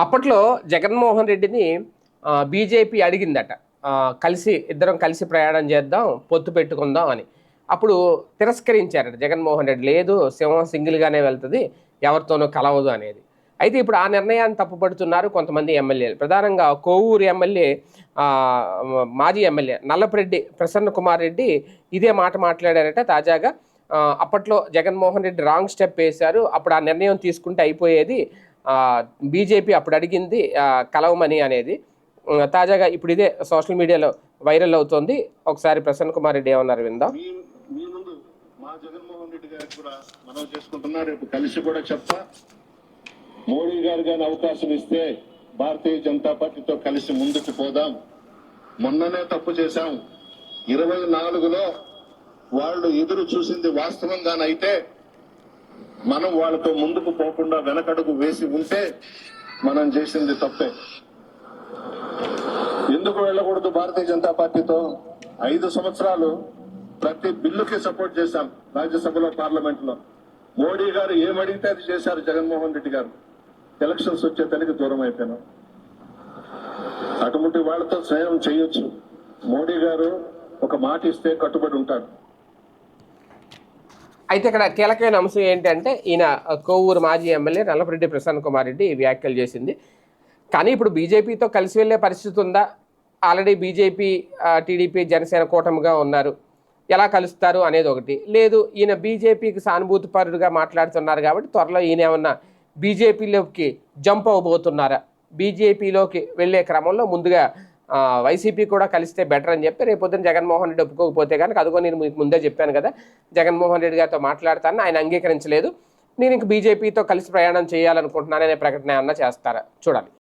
అప్పట్లో జగన్మోహన్ రెడ్డిని బీజేపీ అడిగిందట. కలిసి ఇద్దరం కలిసి ప్రయాణం చేద్దాం పొత్తు పెట్టుకుందాం అని. అప్పుడు తిరస్కరించారట జగన్మోహన్ రెడ్డి. లేదు సింహం సింగిల్గానే వెళ్తుంది ఎవరితోనూ కలవదు అనేది. అయితే ఇప్పుడు ఆ నిర్ణయాన్ని తప్పుపడుతున్నారు కొంతమంది ఎమ్మెల్యేలు. ప్రధానంగా కోవూరు ఎమ్మెల్యే మాజీ ఎమ్మెల్యే నల్లపరెడ్డి ప్రసన్న కుమార్ రెడ్డి ఇదే మాట మాట్లాడారట తాజాగా. అప్పట్లో జగన్మోహన్ రెడ్డి రాంగ్ స్టెప్ వేశారు. అప్పుడు ఆ నిర్ణయం తీసుకుంటే అయిపోయేది. బీజేపీ అప్పుడు అడిగింది కలవమని అనేది. తాజాగా ఇప్పుడు ఇదే సోషల్ మీడియాలో వైరల్ అవుతోంది. ఒకసారి ప్రసన్న కుమార్ రెడ్డి ఏమన్నారు విందాం. మా జగన్మోహన్ రెడ్డి గారికి కూడా మనం చేసుకుంటున్నా రేపు కలిసి కూడా చెప్తా. మోడీ గారు కానీ అవకాశం ఇస్తే భారతీయ జనతా పార్టీతో కలిసి ముందుకు పోదాం. మొన్ననే తప్పు చేశాం. ఇరవై నాలుగులో వాళ్ళు ఎదురు చూసింది వాస్తవంగానైతే మనం వాళ్ళతో ముందుకు పోకుండా వెనకడుగు వేసి ఉంటే మనం చేసింది తప్పే. ఎందుకు వెళ్ళకూడదు భారతీయ జనతా పార్టీతో? ఐదు సంవత్సరాలు ప్రతి బిల్లుకి సపోర్ట్ చేశాం రాజ్యసభలో పార్లమెంట్లో మోడీ గారు ఏమడిగితే అది చేశారు జగన్మోహన్ రెడ్డి గారు. ఎలక్షన్స్ వచ్చే తనకి దూరం అయిపోయినాం. అటువంటి వాళ్ళతో స్నేహం చేయొచ్చు. మోడీ గారు ఒక మాట ఇస్తే కట్టుబడి ఉంటాడు. అయితే ఇక్కడ కీలకమైన అంశం ఏంటంటే ఈయన కోవూరు మాజీ ఎమ్మెల్యే నల్లపరెడ్డి ప్రసన్న కుమార్ రెడ్డి వ్యాఖ్యలు చేసింది. కానీ ఇప్పుడు బీజేపీతో కలిసి వెళ్ళే పరిస్థితి ఉందా? ఆల్రెడీ బీజేపీ టీడీపీ జనసేన కూటమిగా ఉన్నారు. ఎలా కలుస్తారు అనేది ఒకటి. లేదు ఈయన బీజేపీకి సానుభూతిపరుడుగా మాట్లాడుతున్నారు కాబట్టి త్వరలో ఈయన ఏమన్నా బీజేపీలోకి జంప్ అవ్వబోతున్నారా? బీజేపీలోకి వెళ్ళే క్రమంలో ముందుగా వైసీపీ కూడా కలిస్తే బెటర్ అని చెప్పి రేపొద్దున జగన్మోహన్ రెడ్డి ఒప్పుకోకపోతే కనుక అదిగో నేను మీకు ముందే చెప్పాను కదా జగన్మోహన్ రెడ్డి గారితో మాట్లాడతాను ఆయన అంగీకరించలేదు. నేను ఇంక బీజేపీతో కలిసి ప్రయాణం చేయాలనుకుంటున్నాననే ప్రకటన ఏమన్నా చేస్తారా? చూడాలి.